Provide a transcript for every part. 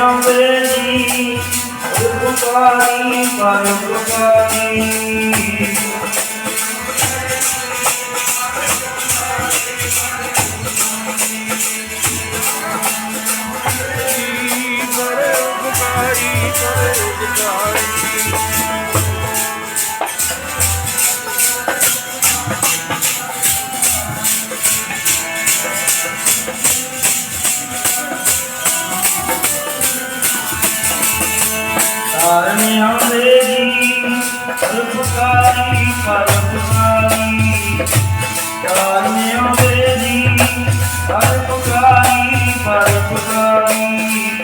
ਰੱਬ ਦੀ ਪੁਕਾਰੀ ਪਰ ਪੁਕਾਰੀ Thank you. ਹਾਰ ਮੇ ਆਉਂਦੇ ਜੀ ਰੁਪਕਾਰੀ ਪਰਪਕਾਰੀ ਹਾਰ ਮੇ ਆਉਂਦੇ ਜੀ ਰੁਪਕਾਰੀ ਪਰਪਕਾਰੀ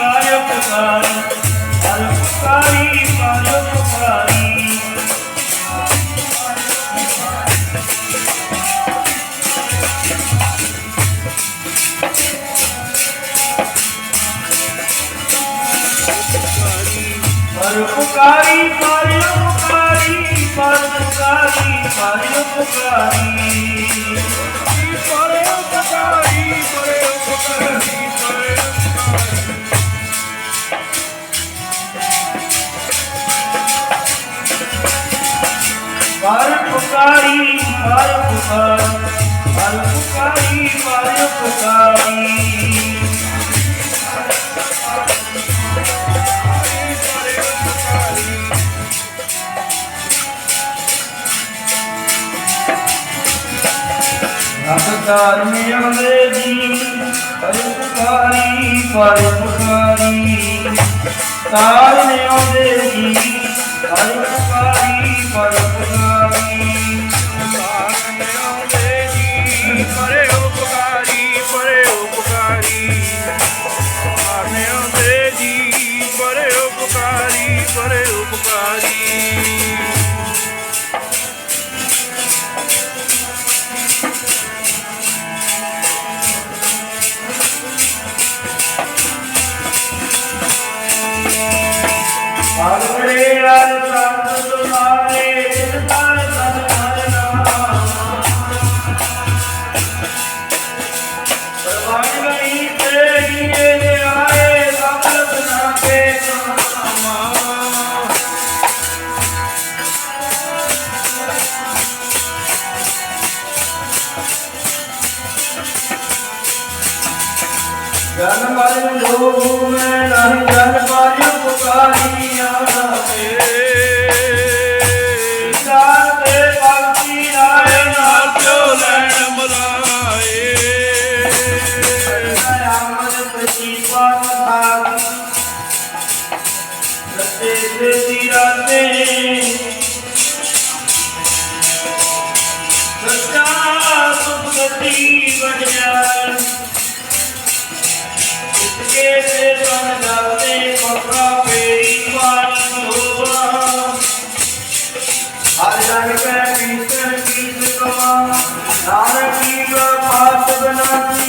परोपकारी परोपकारी परोपकारी परोपकारी परोपकारी परोपकारी परोपकारी ਪੁਕਾਰੀ ਪਰ ਪੁਕਾਰ ਪਰ ਪੁਕਾਰੀ ਪਰ ਪੁਕਾਰੀ। ਅਕਤਾਰ ਮੇ ਆਉਂਦੇ ਜੀ ਪਰ ਪੁਕਾਰੀ ਪਰ ਪੁਕਾਰੀ। ਤਾਰ ਮੇ ਆਉਂਦੇ ਜੀ ਪਰ ਪੁਕਾਰੀ ਪਰ ਪੁਕਾਰੀ। ਹਰੜੇ ਰਲ ਸੰਤ ਤੁਮਾਰੇ ਜਿਨ ਤਨ ਸਦ ਕਰਨਾ ਪਰਵਾਣ ਗਈ ਤੇ ਗੀਏ ਦੇ ਆਏ ਸਫਲ ਬਣਾ ਕੇ ਸਮਾਂ ਜਨ ਮਨ ਲੋਭ ਮੈਂ ਨਹੀਂ, ਜਨ ਮਾਰਿਓ ਪੁਕਾਰੀ। ਸੱਚਾ ਸੁਭਗਤੀ ਵਜਿਆ ਇਤਕੇ ਸੇ ਤਨ ਜਾਵੇ ਪਪਰਾ ਪੇਰੀ ਪਾਣੀ ਹੋਵਾ। ਹਰ ਜਨ ਪੈ ਪੀਤਰ ਕੀਤ ਕਮਾ ਨਾਨਕੀ ਦਾ ਪਾਸ ਬਨਾਤੀ